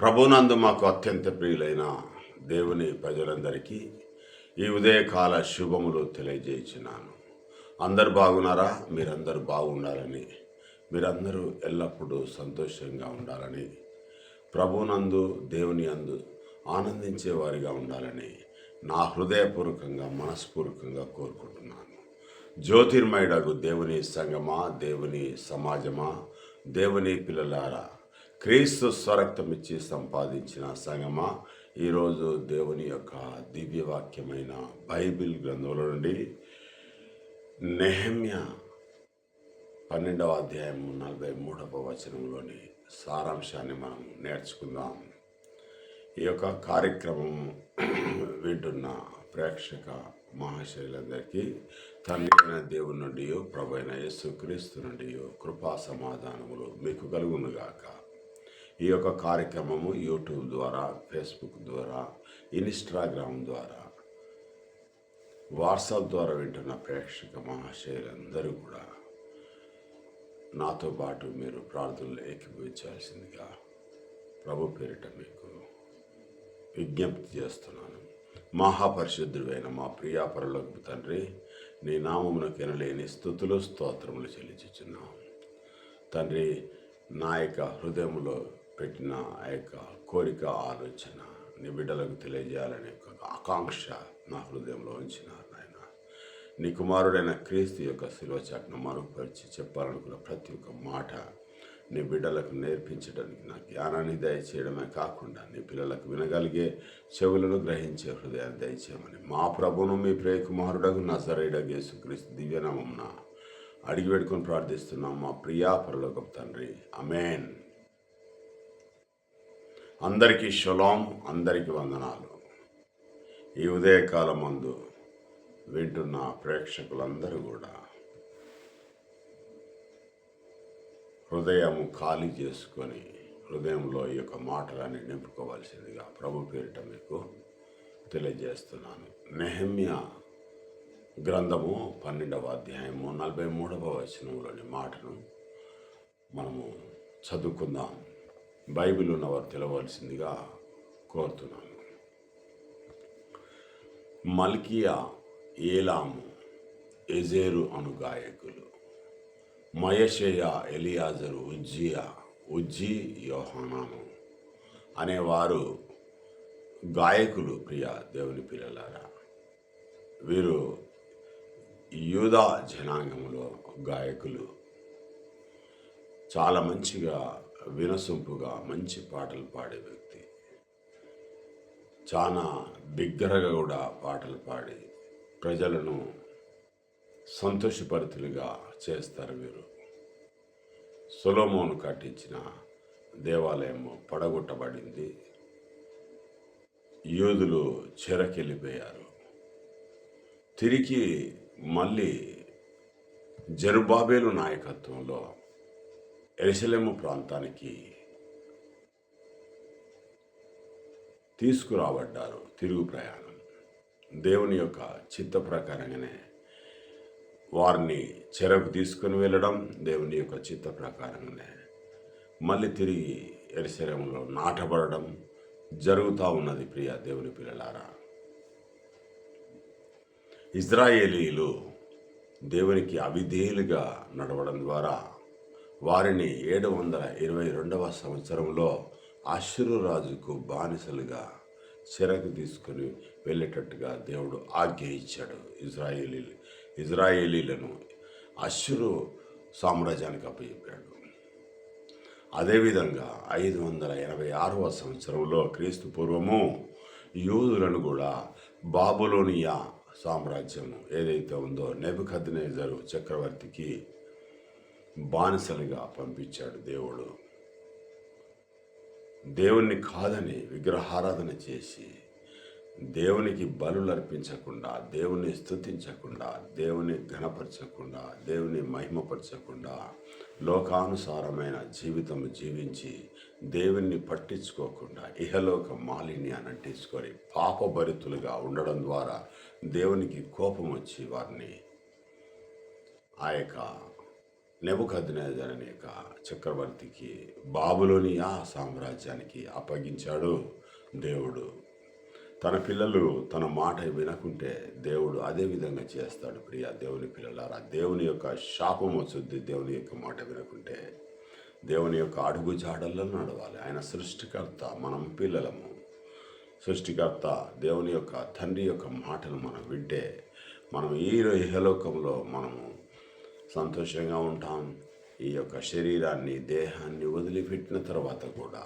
ప్రభునందు మాకు అత్యంత ప్రియులైన దేవుని ప్రజలందరికీ ఈ ఉదయకాల శుభములు తెలియజేసినాను అందరు బాగున్నారా? మీరందరూ బాగుండాలని మీరందరూ ఎల్లప్పుడూ సంతోషంగా ఉండాలని ప్రభునందు దేవుని అందు ఆనందించేవారిగా ఉండాలని నా హృదయపూర్వకంగా మనస్పూర్వకంగా కోరుకుంటున్నాను. జ్యోతిర్మయుడగు దేవుని సంగమా దేవుని సమాజమా దేవుని పిల్లలారా క్రీస్తు స్వరక్తం ఇచ్చి సంపాదించిన సంగమా? ఈరోజు దేవుని యొక్క దివ్యవాక్యమైన బైబిల్ గ్రంథంలో నుండి నెహమ్య పన్నెండవ అధ్యాయం నలభై మూడవ వచనంలోని సారాంశాన్ని మనం నేర్చుకుందాం. ఈ యొక్క కార్యక్రమం వింటున్న ప్రేక్షక మహాశైలందరికీ తండ్రి అయిన దేవుని నుండి ప్రభు అయిన యేసు క్రీస్తు నుండి కృపా సమాధానములు మీకు కలుగునుగాక. ఈ యొక్క కార్యక్రమము యూట్యూబ్ ద్వారా ఫేస్బుక్ ద్వారా ఇన్స్టాగ్రామ్ ద్వారా వాట్సాప్ ద్వారా వింటున్న ప్రేక్షక మహాశయులందరూ కూడా నాతో పాటు మీరు ప్రార్థనలు ఏకీభవించాల్సిందిగా ప్రభు పేరిట మీకు విజ్ఞప్తి చేస్తున్నాను. మహాపరిశుద్ధుడైన మా ప్రియాపరులకు తండ్రి నీ నామమునకు ఎనలేని స్థుతులు స్తోత్రములు చెల్లించుచున్నాం. తండ్రి నా యొక్క హృదయంలో పెట్టిన ఆ యొక్క కోరిక ఆలోచన నీ బిడ్డలకు తెలియజేయాలనే ఒక ఆకాంక్ష నా హృదయంలో ఉంచినారు నాయన. నీ కుమారుడైన క్రీస్తు యొక్క శిలువ చాటును మరుగుపరిచి చెప్పాలనుకున్న ప్రతి ఒక్క మాట నీ బిడ్డలకు నేర్పించడానికి నా జ్ఞానాన్ని దయచేయడమే కాకుండా నీ పిల్లలకు వినగలిగే చెవులను గ్రహించే హృదయాన్ని దయచేయమని మా ప్రభును మీ ప్రియ కుమారుడకు నజరేడగు యేసుక్రీస్తు దివ్యనామమున అడిగి పెట్టుకొని ప్రార్థిస్తున్నాం మా ప్రియా పరలోకం తండ్రి. అమేన్ అందరికీ షులాం అందరికీ వందనాలు. ఈ ఉదయకాలం మందు వింటున్న ప్రేక్షకులందరూ కూడా హృదయము ఖాళీ చేసుకొని హృదయంలో ఈ యొక్క మాటలని నింపుకోవాల్సిందిగా ప్రభు పేరిట మీకు తెలియజేస్తున్నాను. నెహమ్య గ్రంథము పన్నెండవ అధ్యాయము నలభై మూడవ వచనంలోని మాటను మనము చదువుకుందాం. బైబిల్ ఉన్నవారు తెలవలసిందిగా కోరుతున్నాను. మల్కియా ఏలాము ఎజేరు అను గాయకులు మయషేయ ఎలియాజరు ఉజ్జియా ఉజ్జి యోహానాను అనేవారు గాయకులు ప్రియ దేవుని పిల్లలారా. వీరు యూదా జనాంగంలో గాయకులు. చాలా మంచిగా వినసొంపుగా మంచి పాటలు పాడే వ్యక్తి. చాలా బిగ్గరగా కూడా పాటలు పాడి ప్రజలను సంతోషపరితులుగా చేస్తారు వీరు. సొలోమోను కట్టించిన దేవాలయం పడగొట్టబడింది. యూదులు చెరకెళ్ళిపోయారు. తిరిగి మళ్ళీ జరుబాబేలు నాయకత్వంలో ఎరుసలేము ప్రాంతానికి తీసుకురాబడ్డారు తిరుగు ప్రయాణం. దేవుని యొక్క చిత్త ప్రకారంగానే వారిని చెరకు తీసుకుని వెళ్ళడం దేవుని యొక్క చిత్త ప్రకారంగానే మళ్ళీ తిరిగి ఎరిశరంలో నాటబడడం జరుగుతూ ఉన్నది ప్రియ దేవుని పిల్లలారా. ఇజ్రాయేలీలు దేవునికి అవిధేయులుగా నడవడం ద్వారా వారిని ఏడు వందల ఇరవై రెండవ సంవత్సరంలో అశ్వరాజుకు బానిసలుగా చెరకు తీసుకుని వెళ్ళేటట్టుగా దేవుడు ఆజ్ఞ ఇచ్చాడు. ఇజ్రాయేలీ ఇజ్రాయేలీలను అశ్వరు సామ్రాజ్యానికి అప్పచెప్పాడు. అదేవిధంగా ఐదు వందల ఎనభై ఆరవ సంవత్సరంలో క్రీస్తు పూర్వము యూదులను కూడా బాబులోనియా సామ్రాజ్యం ఏదైతే ఉందో నెబుకద్నేజరు చక్రవర్తికి బానిసలుగా పంపించాడు దేవుడు. దేవుణ్ణి కాదని విగ్రహారాధన చేసి దేవునికి బలులు అర్పించకుండా దేవుని స్తుతించకుండా దేవుని ఘనపరచకుండా దేవుని మహిమపరచకుండా లోకానుసారమైన జీవితం జీవించి దేవుణ్ణి పట్టించుకోకుండా ఇహలోక మాలిన్యాన్ని అంటించుకొని పాపభరితులుగా ఉండడం ద్వారా దేవునికి కోపం వచ్చి వారిని ఆ యొక్క నెబుకద్నేజర్ అనే యొక్క చక్రవర్తికి ఆ సామ్రాజ్యానికి అప్పగించాడు దేవుడు. తన పిల్లలు తన మాట వినకుంటే దేవుడు అదే విధంగా చేస్తాడు. ప్రియ దేవుని పిల్లలారా దేవుని యొక్క శాపం వచ్చుద్ది దేవుని యొక్క మాట వినకుంటే దేవుని యొక్క అడుగు జాడల్లో నడవాలి. ఆయన సృష్టికర్త మనం పిల్లలము. సృష్టికర్త దేవుని యొక్క తండ్రి యొక్క మాటలు మనం వింటే మనం ఈ ఇహలోకంలో మనము సంతోషంగా ఉంటాం. ఈ యొక్క శరీరాన్ని దేహాన్ని వదిలిపెట్టిన తర్వాత కూడా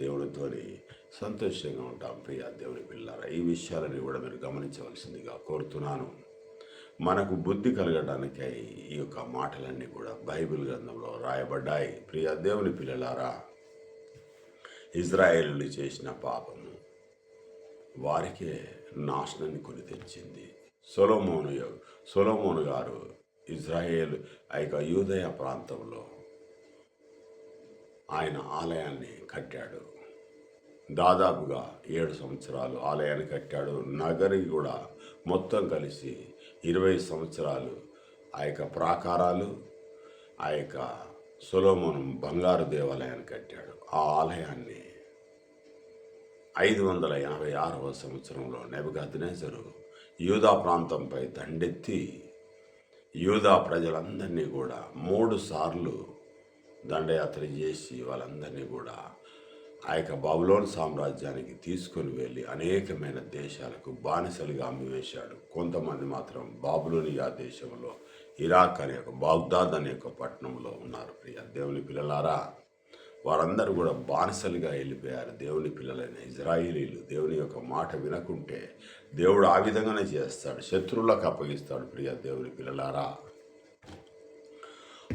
దేవుడితోని సంతోషంగా ఉంటాం. ప్రియ దేవుని పిల్లారా ఈ విషయాలని కూడా మీరు గమనించవలసిందిగా కోరుతున్నాను. మనకు బుద్ధి కలగడానికై ఈ యొక్క మాటలన్నీ కూడా బైబిల్ గ్రంథంలో రాయబడ్డాయి. ప్రియ దేవుని పిల్లలారా ఇజ్రాయేలు చేసిన పాపము వారికే నాశనాన్ని కొని తెచ్చింది. సొలోమోను సొలోమోను గారు ఇజ్రాయేల్ ఆ యొక్క యూదయ ప్రాంతంలో ఆయన ఆలయాన్ని కట్టాడు. దాదాపుగా ఏడు సంవత్సరాలు ఆలయాన్ని కట్టాడు. నగరి కూడా మొత్తం కలిసి ఇరవై సంవత్సరాలు ఆ యొక్క ప్రాకారాలు ఆ యొక్క సులోమనం బంగారు దేవాలయాన్ని కట్టాడు. ఆ ఆలయాన్ని ఐదు వందల ఎనభై ఆరవ సంవత్సరంలో నెబదనేజరు యూదా ప్రాంతంపై దండెత్తి యూదా ప్రజలందరినీ కూడా మూడు సార్లు దండయాత్ర చేసి వాళ్ళందరినీ కూడా ఆ యొక్క బబులోన్ సామ్రాజ్యానికి తీసుకొని వెళ్ళి అనేకమైన దేశాలకు బానిసలుగా అమ్మివేశాడు. కొంతమంది మాత్రం బాబులోనియా దేశంలో ఇరాక్ అనే ఒక బాగ్దాద్ అనే ఒక పట్టణంలో ఉన్నారు ప్రియ దేవుని పిల్లలారా. వారందరూ కూడా బానిసలుగా వెళ్ళిపోయారు దేవుని పిల్లలైన ఇజ్రాయిలీలు దేవుని యొక్క మాట వినకుంటే దేవుడు ఆ విధంగానే చేస్తాడు. శత్రువులకు అప్పగిస్తాడు. ప్రియ దేవుని పిల్లలారా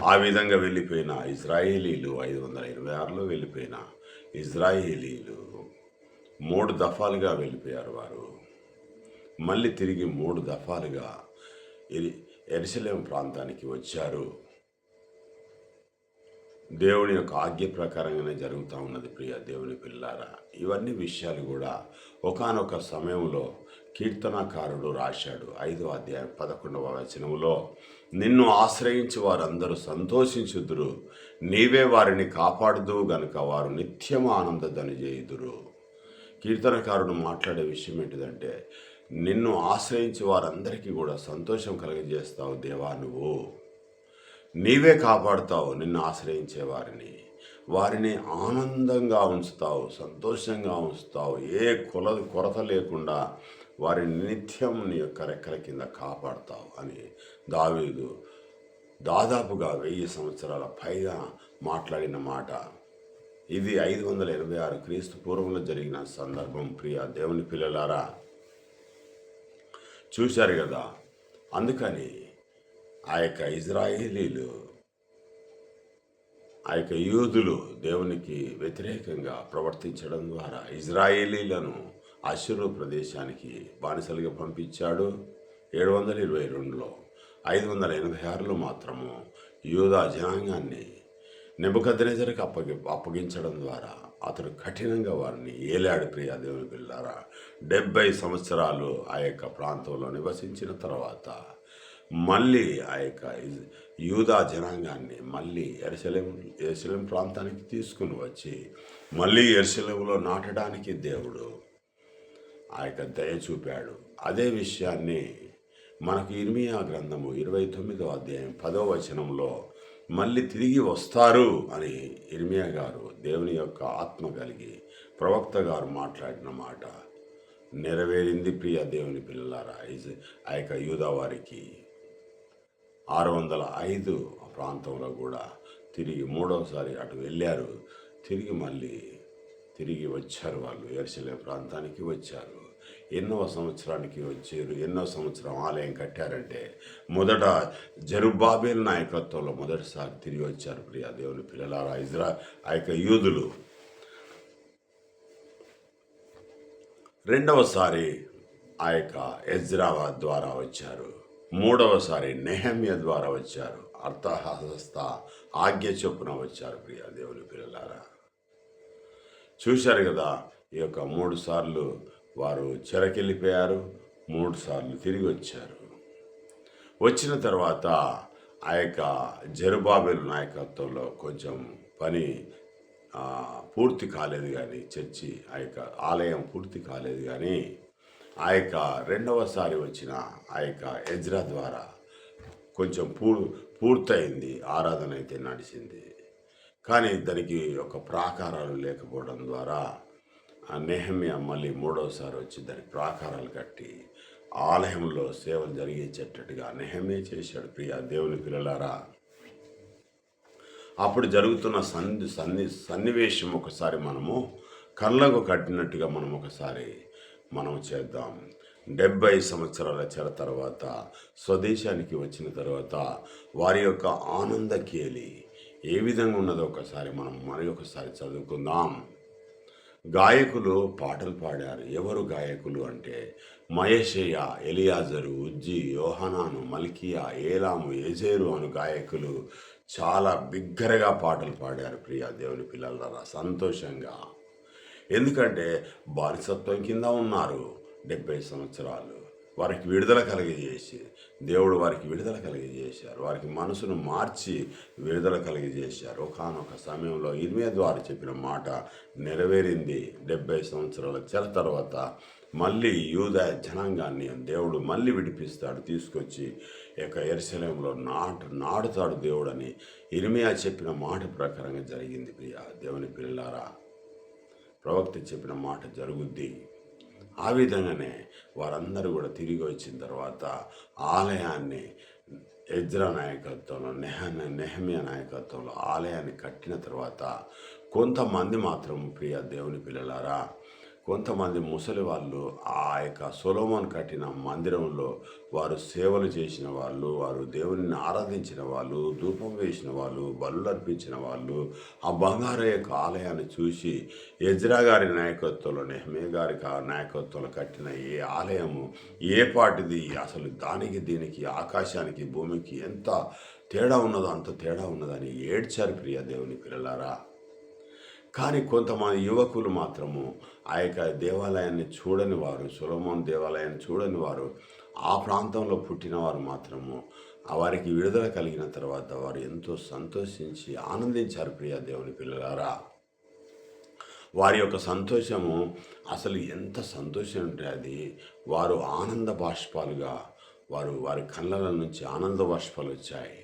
ఆ విధంగా వెళ్ళిపోయిన ఇజ్రాయేలీలు ఐదు వందల ఇరవై ఆరులో వెళ్ళిపోయిన ఇజ్రాయేలీలు మూడు దఫాలుగా వెళ్ళిపోయారు వారు. మళ్ళీ తిరిగి మూడు దఫాలుగా ఎరిసలేం ప్రాంతానికి వచ్చారు. దేవుని యొక్క ఆజ్ఞ ప్రకారంగానే జరుగుతూ ఉన్నది ప్రియ దేవుని పిల్లారా ఇవన్నీ విషయాలు కూడా ఒకానొక సమయంలో కీర్తనాకారుడు రాశాడు. ఐదో అధ్యాయం పదకొండవ వచనములో నిన్ను ఆశ్రయించి వారందరూ సంతోషించుదురు. నీవే వారిని కాపాడుదు గనుక వారు నిత్యము ఆనందదని చేయుదురు. కీర్తనకారుడు మాట్లాడే విషయం ఏంటిదంటే నిన్ను ఆశ్రయించి వారందరికీ కూడా సంతోషం కలగజేస్తావు దేవా నువ్వు. నీవే కాపాడుతావు నిన్ను ఆశ్రయించే వారిని. వారిని ఆనందంగా ఉంచుతావు సంతోషంగా ఉంచుతావు. ఏ కొల కొరత లేకుండా వారిని నిత్యం నీ యొక్క రెక్కల కింద కాపాడతావు అని దావీదు దాదాపుగా వెయ్యి సంవత్సరాల పైగా మాట్లాడిన మాట. ఇది ఐదు వందల ఎనభై ఆరు క్రీస్తు పూర్వంలో జరిగిన సందర్భం ప్రియ దేవుని పిల్లలారా. చూశారు కదా అందుకని ఆ యొక్క ఇజ్రాయేలీలు ఆ యొక్క యూదులు దేవునికి వ్యతిరేకంగా ప్రవర్తించడం ద్వారా ఇజ్రాయేలీలను అశురు ప్రదేశానికి బానిసలుగా పంపించాడు. ఏడు వందల ఇరవై రెండులో ఐదు వందల ఎనభై ఆరులో మాత్రము యూదా జనాంగాన్ని నిబద్రేజరికి అప్పగి అప్పగించడం ద్వారా అతడు కఠినంగా వారిని ఏలాడు ప్రియా దేవుని పిల్లారా డెబ్బై సంవత్సరాలు ఆ యొక్క ప్రాంతంలో నివసించిన తర్వాత మళ్ళీ ఆ యొక్క యూదా జనాంగాన్ని మళ్ళీ ఎరసలేం ఎరసలేం ప్రాంతానికి తీసుకుని వచ్చి మళ్ళీ ఎరసలేములో నాటడానికి దేవుడు ఆ యొక్క దయ చూపాడు. అదే విషయాన్ని మనకు ఇర్మియా గ్రంథము ఇరవై తొమ్మిదో అధ్యాయం పదో వచనంలో మళ్ళీ తిరిగి వస్తారు అని ఇర్మియా గారు దేవుని యొక్క ఆత్మ కలిగి ప్రవక్త గారు మాట్లాడిన మాట నెరవేరింది ప్రియ దేవుని పిల్లలారా. ఇజ్- ఆ యొక్క యూదావారికి ఆరు వందల ఐదు ప్రాంతంలో కూడా తిరిగి మూడవసారి అటు వెళ్ళారు. తిరిగి మళ్ళీ తిరిగి వచ్చారు వాళ్ళు. ఎర్సలే ప్రాంతానికి వచ్చారు. ఎన్నో సంవత్సరానికి వచ్చారు ఎన్నో సంవత్సరం ఆలయం కట్టారంటే మొదట జరుబాబేల్ నాయకత్వంలో మొదటిసారి తిరిగి వచ్చారు ప్రియా దేవుని పిల్లలారా ఇజ్రా ఆ యొక్క యూదులు. రెండవసారి ఆ యొక్క ఎజ్రా ద్వారా వచ్చారు. మూడవసారి నెహమ్య ద్వారా వచ్చారు. అర్థహస్త ఆజ్ఞ చొప్పున వచ్చారు ప్రియా దేవుని పిల్లలారా. చూశారు కదా ఈ యొక్క మూడు సార్లు వారు చెరకెళ్ళిపోయారు. మూడు సార్లు తిరిగి వచ్చారు. వచ్చిన తర్వాత ఆ యొక్క జెరుబాబెల్ నాయకత్వంలో కొంచెం పని పూర్తి కాలేదు కానీ చర్చి ఆ యొక్క ఆలయం పూర్తి కాలేదు కానీ ఆ యొక్క రెండవసారి వచ్చిన ఆ యొక్క ఎజ్రా ద్వారా కొంచెం పూర్ పూర్తయింది. ఆరాధన అయితే నడిచింది. కానీ దానికి ఒక ప్రాకారాలు లేకపోవడం ద్వారా నెహమ్య మళ్ళీ మూడవసారి వచ్చి దానికి ప్రాకారాలు కట్టి ఆలయంలో సేవలు జరిగించేటట్టుగా నెహమే చేశాడు. ప్రియ దేవుని పిల్లలారా అప్పుడు జరుగుతున్న సన్ని సన్ని సన్నివేశం ఒకసారి మనము కళ్ళకు కట్టినట్టుగా మనం ఒకసారి మనం చేద్దాం. డెబ్బై సంవత్సరాల చెర తర్వాత స్వదేశానికి వచ్చిన తర్వాత వారి యొక్క ఆనంద కేలి ఏ విధంగా ఉన్నదో ఒకసారి మనం మరి ఒకసారి చదువుకుందాం. గాయకులు పాటలు పాడారు. ఎవరు గాయకులు అంటే మహేషయ్య ఎలియాజరు ఉజ్జి యోహనాను మల్కియా ఏలాము ఏజేరు అను గాయకులు చాలా బిగ్గరగా పాటలు పాడారు ప్రియా దేవుని పిల్లలరా. సంతోషంగా. ఎందుకంటే బానిసత్వం కింద ఉన్నారు డెబ్బై సంవత్సరాలు. వారికి విడుదల కలిగజేసి దేవుడు వారికి విడుదల కలిగజేశారు. వారికి మనసును మార్చి విడుదల కలిగజేశారు. ఒకనొక సమయంలో ఇరిమే ద్వారా చెప్పిన మాట నెరవేరింది. డెబ్బై సంవత్సరాల చెర తర్వాత మళ్ళీ యూద జనాంగాన్ని దేవుడు మళ్ళీ విడిపిస్తాడు తీసుకొచ్చి యొక్క ఎరుసలేంలో నాటు నాటుతాడు దేవుడని ఇరిమియా చెప్పిన మాట ప్రకారంగా జరిగింది ప్రియ దేవుని పిల్లారా ప్రవక్త చెప్పిన మాట జరుగుద్ది. ఆ విధంగానే వారందరూ కూడా తిరిగి వచ్చిన తర్వాత ఆలయాన్ని ఎజ్రా నాయకత్వంలో నెహ నెహమియా నాయకత్వంలో ఆలయాన్ని కట్టిన తర్వాత కొంతమంది మాత్రం ప్రియ దేవుని పిల్లలారా కొంతమంది ముసలి వాళ్ళు ఆ యొక్క సొలోమోన్ కట్టిన మందిరంలో వారు సేవలు చేసిన వాళ్ళు వారు దేవుని ఆరాధించిన వాళ్ళు ధూపం వేసిన వాళ్ళు బలు అర్పించిన వాళ్ళు ఆ బంగారు యొక్క ఆలయాన్ని చూసి ఎజ్రా గారి నాయకత్వంలో నెహమే గారి నాయకత్వంలో కట్టిన ఏ ఆలయము ఏ పాటిది? అసలు దానికి దీనికి ఆకాశానికి భూమికి ఎంత తేడా ఉన్నదో అంత తేడా ఉన్నదని ఏడ్చారు ప్రియ దేవుని పిల్లలారా. కానీ కొంతమంది యువకులు మాత్రము ఆ యొక్క దేవాలయాన్ని చూడని వారు సులభం దేవాలయాన్ని చూడని వారు ఆ ప్రాంతంలో పుట్టినవారు మాత్రము వారికి విడుదల కలిగిన తర్వాత వారు ఎంతో సంతోషించి ఆనందించారు ప్రియ దేవుని పిల్లలారా. వారి యొక్క సంతోషము అసలు ఎంత సంతోషం అంటే అది వారు ఆనంద బాష్పాలుగా వారు వారి కళ్ళల నుంచి ఆనంద బాష్పాలు వచ్చాయి.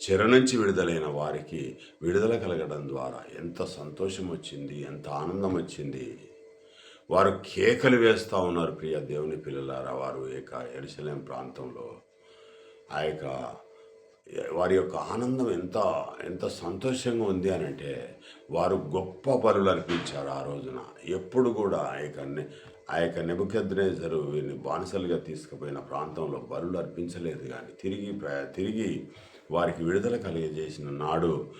చెర నుంచి విడుదలైన వారికి విడుదల కలగడం ద్వారా ఎంత సంతోషం వచ్చింది ఎంత ఆనందం వచ్చింది వారు కేకలు వేస్తూ ఉన్నారు ప్రియ దేవుని పిల్లలారా. వారు ఏక ఎరుసలేం ప్రాంతంలో ఆ యొక్క వారి యొక్క ఆనందం ఎంత ఎంత సంతోషంగా ఉంది అని అంటే వారు గొప్ప బలులు అర్పించారు ఆ రోజున. ఎప్పుడు కూడా ఆ యొక్క ఆ యొక్క నెబుకెద్రేజరు వీరిని బానిసలుగా తీసుకుపోయిన ప్రాంతంలో బలులు అర్పించలేదు కానీ తిరిగి ప్ర- తిరిగి వారికి విడుదల కలిగజేసిన నాడు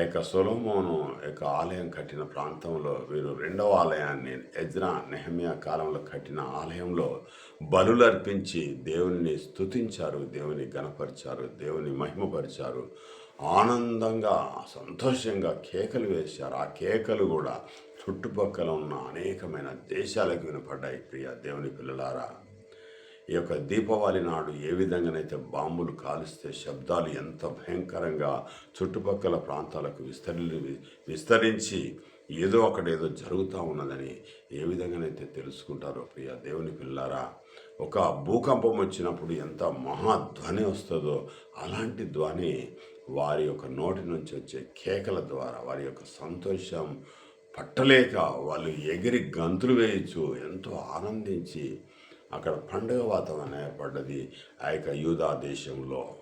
యొక్క సొలోమోను యొక్క ఆలయం కట్టిన ప్రాంతంలో వీరు రెండవ ఆలయాన్ని ఎజ్రా నెహమియా కాలంలో కట్టిన ఆలయంలో బలులు అర్పించి దేవుని స్తుతించారు దేవుని గణపరిచారు దేవుని మహిమపరిచారు. ఆనందంగా సంతోషంగా కేకలు వేశారు. ఆ కేకలు కూడా చుట్టుపక్కల ఉన్న అనేకమైన దేశాలకు వినపడ్డాయి. ప్రియ దేవుని పిల్లలారా ఈ యొక్క దీపావళి నాడు ఏ విధంగానైతే బాంబులు కాలిస్తే శబ్దాలు ఎంత భయంకరంగా చుట్టుపక్కల ప్రాంతాలకు విస్తరి విస్తరించి ఏదో అక్కడ ఏదో జరుగుతూ ఉన్నదని ఏ విధంగానైతే తెలుసుకుంటారో ప్రియ దేవుని పిల్లారా ఒక భూకంపం వచ్చినప్పుడు ఎంత మహాధ్వని వస్తుందో అలాంటి ధ్వని వారి యొక్క నోటి నుంచి వచ్చే కేకల ద్వారా వారి యొక్క సంతోషం పట్టలేక వాళ్ళు ఎగిరి గంతులు వేయచ్చు ఎంతో ఆనందించి అక్కడ పండుగ వాతావరణం ఏర్పడ్డది. ఆ యొక్క యూదా దేశంలో.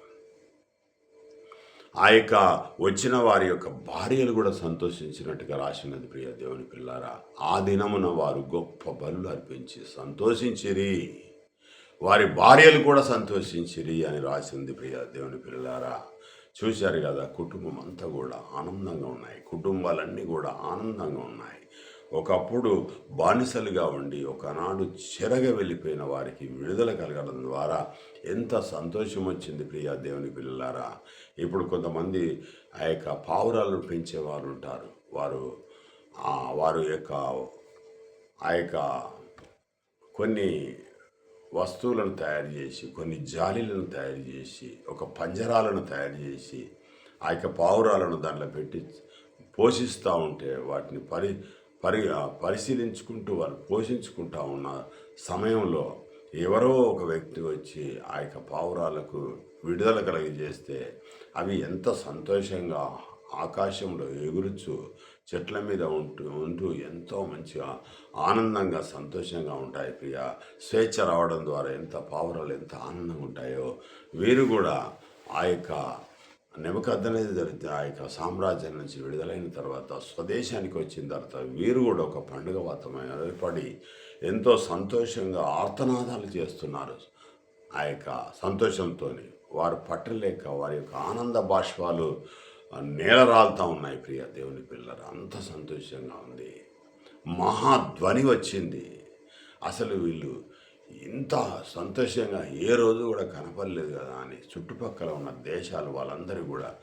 ఆ యొక్క వచ్చిన వారి యొక్క భార్యలు కూడా సంతోషించినట్టుగా రాసినది ప్రియ దేవుని పిల్లారా. ఆ దినమున వారు గొప్ప బలులు అర్పించి సంతోషించిరి. వారి భార్యలు కూడా సంతోషించిరి అని రాసింది ప్రియ దేవుని పిల్లారా. చూశారు కదా కుటుంబం అంతా కూడా ఆనందంగా ఉన్నాయి. కుటుంబాలన్నీ కూడా ఆనందంగా ఉన్నాయి. ఒకప్పుడు బానిసలుగా ఉండి ఒకనాడు చెరగ వెళ్ళిపోయిన వారికి విడుదల కలగడం ద్వారా ఎంత సంతోషం వచ్చింది ప్రియా దేవుని పిల్లలారా. ఇప్పుడు కొంతమంది ఆ యొక్క పావురాలను పెంచే వారు ఉంటారు. వారు వారు యొక్క ఆ యొక్క కొన్ని వస్తువులను తయారు చేసి కొన్ని జాలీలను తయారు చేసి ఒక పంజరాలను తయారు చేసి ఆ యొక్క పావురాలను దాంట్లో పెట్టి పోషిస్తూ ఉంటే వాటిని పరి పరి పరిశీలించుకుంటూ వాళ్ళు పోషించుకుంటూ ఉన్న సమయంలో ఎవరో ఒక వ్యక్తి వచ్చి ఆ యొక్క పావురాలకు విడుదల కలిగజేస్తే అవి ఎంత సంతోషంగా ఆకాశంలో ఎగురుచు చెట్ల మీద ఉంటూ ఉంటూ ఎంతో మంచిగా ఆనందంగా సంతోషంగా ఉంటాయి ప్రియ. స్వేచ్ఛ రావడం ద్వారా ఎంత పావురాలు ఎంత ఆనందంగా ఉంటాయో వీరు కూడా ఆ యొక్క నెమకద్దనేది జరిగితే ఆ యొక్క సామ్రాజ్యం నుంచి విడుదలైన తర్వాత స్వదేశానికి వచ్చిన తర్వాత వీరు కూడా ఒక పండుగ వాతమైన ఏర్పడి ఎంతో సంతోషంగా ఆర్తనాదాలు చేస్తున్నారు. ఆ యొక్క సంతోషంతో వారు పట్టలేక వారి యొక్క ఆనంద బాష్పాలు నేలరాలుతూ ఉన్నాయి ప్రియ దేవుని పిల్లలు అంత సంతోషంగా ఉంది. మహాధ్వని వచ్చింది. అసలు వీళ్ళు ఇంత సంతోషంగా ఏ రోజు కూడా కనపడలేదు కదా అని చుట్టుపక్కల ఉన్న దేశాలు వాళ్ళందరూ కూడా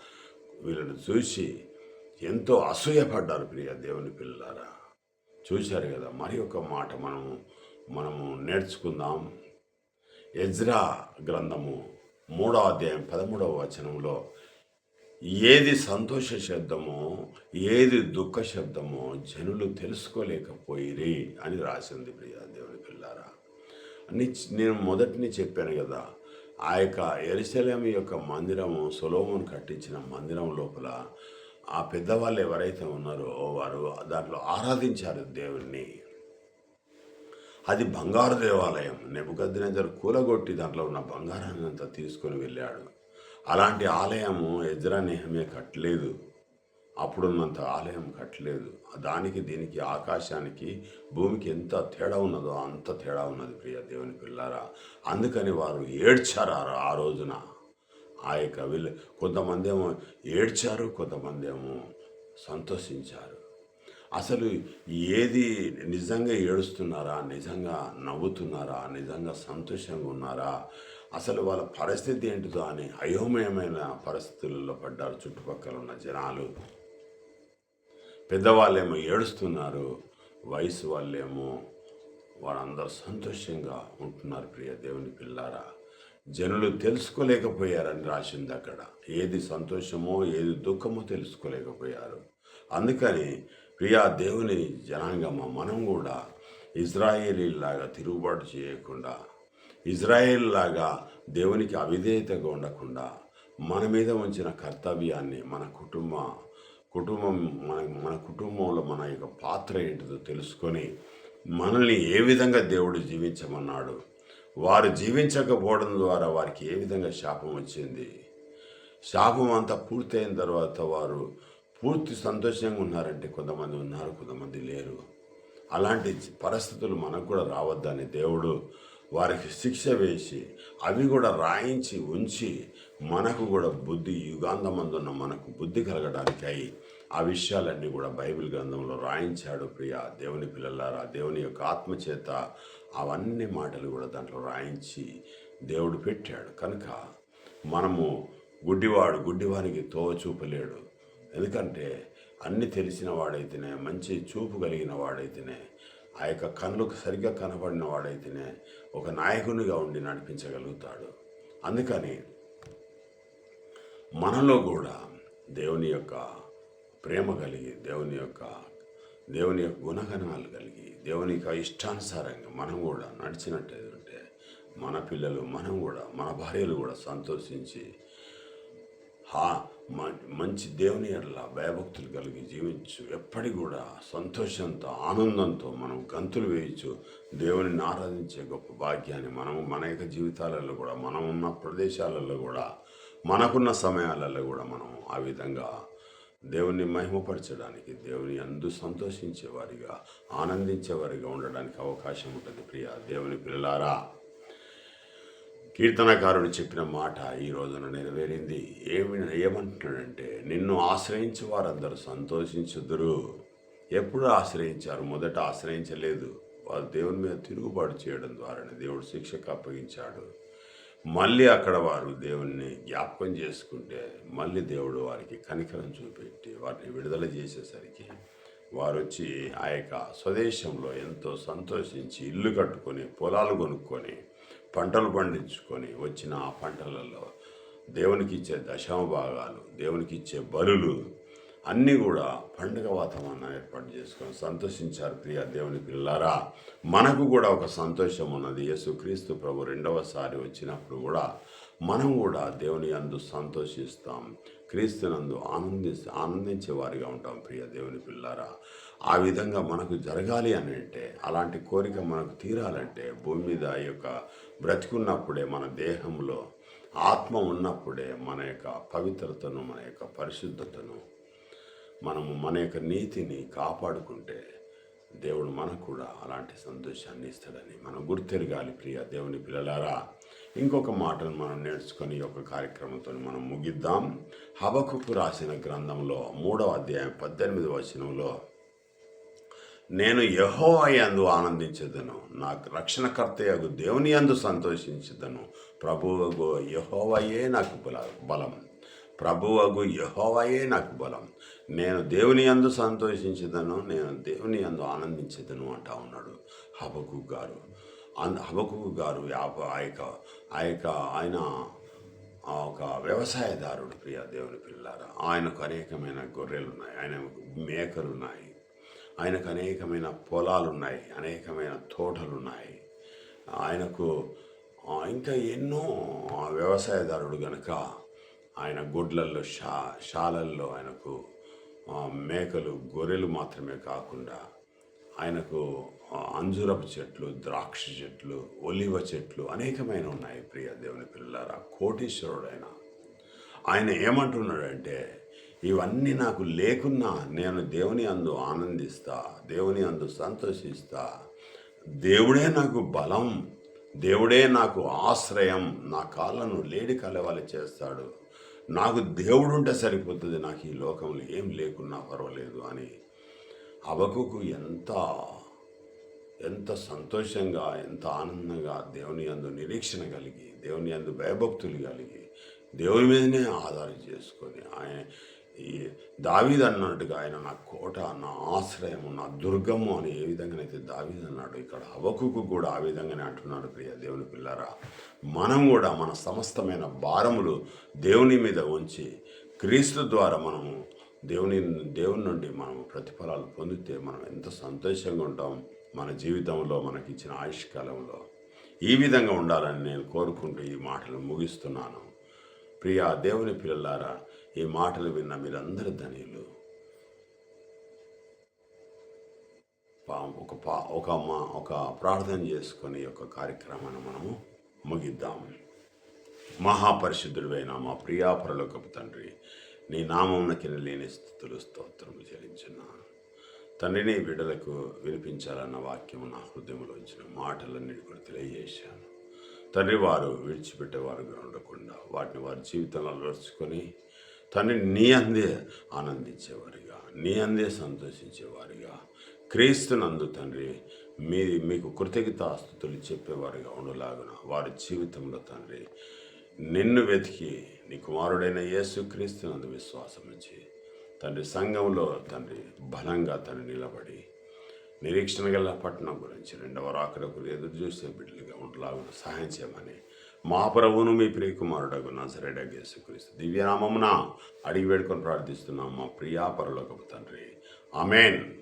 వీళ్ళని చూసి ఎంతో అసూయపడ్డారు ప్రియ దేవుని పిల్లలారా. చూశారు కదా మరి ఒక మాట మనము మనము నేర్చుకుందాం. ఎజ్రా గ్రంథము మూడో అధ్యాయం పదమూడవ వచనంలో ఏది సంతోష శబ్దమో ఏది దుఃఖ శబ్దమో జనులు తెలుసుకోలేకపోయిరి అని రాసింది ప్రియ అని నేను మొదటిని చెప్పాను కదా. ఆ యొక్క ఎరుసలేం యొక్క మందిరము సొలోమోన్ కట్టించిన మందిరం లోపల ఆ పెద్దవాళ్ళు ఎవరైతే ఉన్నారో వారు దాంట్లో ఆరాధించారు దేవుణ్ణి. అది బంగారు దేవాలయం. నెబుకద్దినేజర్ కూలగొట్టి దాంట్లో ఉన్న బంగారాన్ని అంతా తీసుకొని వెళ్ళాడు. అలాంటి ఆలయము ఎజ్రా నేహమే కట్టలేదు. అప్పుడున్నంత ఆలయం కట్టలేదు. దానికి దీనికి ఆకాశానికి భూమికి ఎంత తేడా ఉన్నదో అంత తేడా ఉన్నది ప్రియ దేవుని పిల్లారా. అందుకని వారు ఏడ్చారు ఆ- రోజున. ఆ యొక్క వీళ్ళు కొంతమంది ఏమో ఏడ్చారు కొంతమంది ఏమో సంతోషించారు. అసలు ఏది నిజంగా ఏడుస్తున్నారా నిజంగా నవ్వుతున్నారా నిజంగా సంతోషంగా ఉన్నారా? అసలు వాళ్ళ పరిస్థితి ఏంటిదో అని అయోమయమైన పరిస్థితుల్లో పడ్డారు చుట్టుపక్కల ఉన్న జనాలు. పెద్దవాళ్ళేమో ఏడుస్తున్నారు వయసు వాళ్ళేమో వారందరూ సంతోషంగా ఉంటున్నారు ప్రియ దేవుని పిల్లారా. జనులు తెలుసుకోలేకపోయారని రాసింది అక్కడ. ఏది సంతోషమో ఏది దుఃఖమో తెలుసుకోలేకపోయారు. అందుకని ప్రియా దేవుని జనాంగమ మనం కూడా ఇజ్రాయేలీలాగా తిరుగుబాటు చేయకుండా ఇజ్రాయేల్ లాగా దేవునికి అవిధేయతగా ఉండకుండా మన మీద ఉంచిన కర్తవ్యాన్ని మన కుటుంబ కుటుంబం మన మన కుటుంబంలో మన యొక్క పాత్ర ఏంటిదో తెలుసుకొని మనల్ని ఏ విధంగా దేవుడు జీవించమన్నాడు వారు జీవించకపోవడం ద్వారా వారికి ఏ విధంగా శాపం వచ్చింది. శాపం అంతా పూర్తయిన తర్వాత వారు పూర్తి సంతోషంగా ఉన్నారంటే కొంతమంది ఉన్నారు కొంతమంది లేరు. అలాంటి పరిస్థితులు మనకు కూడా రావద్దని దేవుడు వారికి శిక్ష వేసి అవి కూడా రాయించి ఉంచి మనకు కూడా బుద్ధి యుగాంధమందున్న మనకు బుద్ధి కలగడానికై ఆ విషయాలన్నీ కూడా బైబిల్ గ్రంథంలో రాయించాడు ప్రియ దేవుని పిల్లలారా దేవుని యొక్క ఆత్మచేత అవన్నీ మాటలు కూడా దాంట్లో రాయించి దేవుడు పెట్టాడు. కనుక మనము గుడ్డివాడు గుడ్డివానికి తోవ చూపలేడు ఎందుకంటే అన్ని తెలిసిన వాడైతేనే మంచి చూపు కలిగిన వాడైతేనే ఆ యొక్క కళ్ళకు సరిగ్గా కనపడిన వాడైతేనే ఒక నాయకునిగా ఉండి నడిపించగలుగుతాడు. అందుకని మనలో కూడా దేవుని యొక్క ప్రేమ కలిగి దేవుని యొక్క దేవుని యొక్క గుణగణాలు కలిగి దేవుని యొక్క ఇష్టానుసారంగా మనం కూడా నడిచినట్టయితే మన పిల్లలు మనం కూడా మన భార్యలు కూడా సంతోషించి హా మ- మంచి దేవుని ఎడల భయభక్తులు కలిగి జీవించు. ఎప్పటికి కూడా సంతోషంతో ఆనందంతో మనం గంతులు వేయచ్చు. దేవుని ఆరాధించే గొప్ప భాగ్యాన్ని మనం మన యొక్క జీవితాలలో కూడా మనం ఉన్న ప్రదేశాలలో కూడా మనకున్న సమయాలలో కూడా మనం ఆ విధంగా దేవుణ్ణి మహిమపరచడానికి దేవుని అందు సంతోషించే వారిగా ఆనందించేవారిగా ఉండడానికి అవకాశం ఉంటుంది ప్రియ దేవుని పిల్లలారా. కీర్తనకారుడు చెప్పిన మాట ఈ రోజున నెరవేరింది. ఏమి ఏమంటున్నాడంటే నిన్ను ఆశ్రయించే వారందరూ సంతోషించుదురు. ఎప్పుడు ఆశ్రయించారు? మొదట ఆశ్రయించలేదు. వారు దేవుని మీద తిరుగుబాటు చేయడం ద్వారానే దేవుడు శిక్షకు అప్పగించాడు. మళ్ళీ అక్కడ వారు దేవుణ్ణి జ్ఞాపకం చేసుకుంటే మళ్ళీ దేవుడు వారికి కనికరం చూపెట్టి వారిని విడుదల చేసేసరికి వారు వచ్చి ఆ యొక్క స్వదేశంలో ఎంతో సంతోషించి ఇల్లు కట్టుకొని పొలాలు కొనుక్కొని పంటలు పండించుకొని వచ్చిన ఆ పంటలలో దేవునికి ఇచ్చే దశమ భాగాలు దేవునికి ఇచ్చే బలులు అన్నీ కూడా పండుగ వాతావరణం ఏర్పాటు చేసుకొని సంతోషించారు ప్రియ దేవుని పిల్లారా మనకు కూడా ఒక సంతోషం ఉన్నది. యేసుక్రీస్తు ప్రభు రెండవసారి వచ్చినప్పుడు కూడా మనం కూడా దేవుని అందు సంతోషిస్తాం. క్రీస్తునందు ఆనంది ఆనందించే వారిగా ఉంటాం ప్రియ దేవుని పిల్లారా ఆ విధంగా మనకు జరగాలి అని అంటే అలాంటి కోరిక మనకు తీరాలంటే భూమి మీద యొక్క బ్రతికున్నప్పుడే మన దేహంలో ఆత్మ ఉన్నప్పుడే మన యొక్క పవిత్రతను మన యొక్క పరిశుద్ధతను మనము మన యొక్క నీతిని కాపాడుకుంటే దేవుడు మనకు కూడా అలాంటి సంతోషాన్ని ఇస్తాడని మనం గుర్తెరగాలి ప్రియ దేవుని పిల్లలారా. ఇంకొక మాటను మనం నేర్చుకొని ఒక కార్యక్రమంతో మనం ముగిద్దాం. హబకుకు రాసిన గ్రంథంలో మూడవ అధ్యాయం పద్దెనిమిది వచనంలో నేను యహో అందు ఆనందించదను నాకు యొక్క దేవుని అందు సంతోషించదను. ప్రభువు యహోవయే నాకు బల బలం ప్రభువగు యహోవయే నాకు బలం. నేను దేవుని యందు సంతోషించదను నేను దేవుని యందు ఆనందించదను అంటా ఉన్నాడు హబకు గారు. అన్ హబకు గారు యాప ఆ యొక్క ఆ యొక్క ఆయన ఒక వ్యవసాయదారుడు ప్రియ దేవుని పిల్లారా. ఆయనకు అనేకమైన గొర్రెలు ఉన్నాయి ఆయన మేకలు ఉన్నాయి ఆయనకు అనేకమైన పొలాలు ఉన్నాయి అనేకమైన తోటలు ఉన్నాయి ఆయనకు ఇంకా ఎన్నో వ్యవసాయదారుడు కనుక ఆయన గుడ్లల్లో షా షాలల్లో ఆయనకు మేకలు గొర్రెలు మాత్రమే కాకుండా ఆయనకు అంజురపు అంజూరపు చెట్లు ద్రాక్ష చెట్లు ఒలివ చెట్లు అనేకమైన ఉన్నాయి ప్రియ దేవుని పిల్లలారా. కోటీశ్వరుడైన ఆయన ఏమంటున్నాడంటే ఇవన్నీ నాకు లేకున్నా నేను దేవుని అందు ఆనందిస్తా దేవుని అందు సంతోషిస్తా. దేవుడే నాకు బలం దేవుడే నాకు ఆశ్రయం. నా కాళ్ళను లేడి కలవాలి చేస్తాడు. నాకు దేవుడు ఉంటే సరిపోతుంది నాకు ఈ లోకంలో ఏం లేకున్నా పర్వాలేదు అని అవకుకు ఎంత ఎంత సంతోషంగా ఎంత ఆనందంగా దేవుని అందు నిరీక్షణ కలిగి దేవుని అందు భయభక్తులు కలిగి దేవుని మీదనే ఆధారం చేసుకొని ఆయన దావీద్ అన్నట్టుగా ఆయన నా కోట నా ఆశ్రయము నా దుర్గము అని ఏ విధంగానైతే దావీద్ అన్నాడు ఇక్కడ అవకుకు కూడా ఆ విధంగానే అంటున్నాడు ప్రియ దేవుని పిల్లరా. మనం కూడా మన సమస్తమైన భారములు దేవుని మీద ఉంచి క్రీస్తు ద్వారా మనము దేవుని దేవుని నుండి మనం ప్రతిఫలాలు పొందితే మనం ఎంత సంతోషంగా ఉంటాం మన జీవితంలో మనకి ఇచ్చిన ఆయుష్కాలంలో ఈ విధంగా ఉండాలని నేను కోరుకుంటూ ఈ మాటలు ముగిస్తున్నాను. ప్రియా దేవుని పిల్లలారా ఈ మాటలు విన్న మీరందరి ధనియులు పా- ఒక పా ఒక మా ఒక ప్రార్థన చేసుకుని ఒక యొక్క కార్యక్రమాన్ని మనము ముగిద్దాం. మహాపరిశుద్ధుడైన మా ప్రియాపరలోకపు తండ్రి నీ నామంకి లేని స్థుతులు స్తోత్రము చెల్లించున్నాను తండ్రిని బిడ్డలకు వినిపించాలన్న వాక్యము నా హృదయంలో ఉంచిన మాటలన్నిటి కూడా తెలియజేశాను. తండ్రి వారు విడిచిపెట్టేవారుగా ఉండకుండా వాటిని వారి జీవితంలో అలవర్చుకొని తండ్రి నీ అందే ఆనందించేవారిగా నీ అందే సంతోషించేవారిగా. క్రీస్తునందు తండ్రి మీ మీకు కృతజ్ఞతాస్తుతులు చెప్పేవారిగా ఉండలాగున వారి జీవితంలో తండ్రి నిన్ను వెతికి నీ కుమారుడైన యేసు క్రీస్తునందు విశ్వాసం ఇచ్చి తండ్రి సంఘంలో తండ్రి బలంగా తండ్రి నిలబడి నిరీక్షణ గల పట్టణం గురించి రెండవ రాకడకు ఎదురు చూసే బిడ్డలుగా ఉండలాగున సహాయం చేయమని మా ప్రభువును మీ ప్రియకుమారుడకు నజరేడగ యేసుక్రీస్తు. దివ్యనామమున అడిగి వేడుకొని ప్రార్థిస్తున్నాం మా ప్రియా పరలోకపు తండ్రి. ఆమెన్.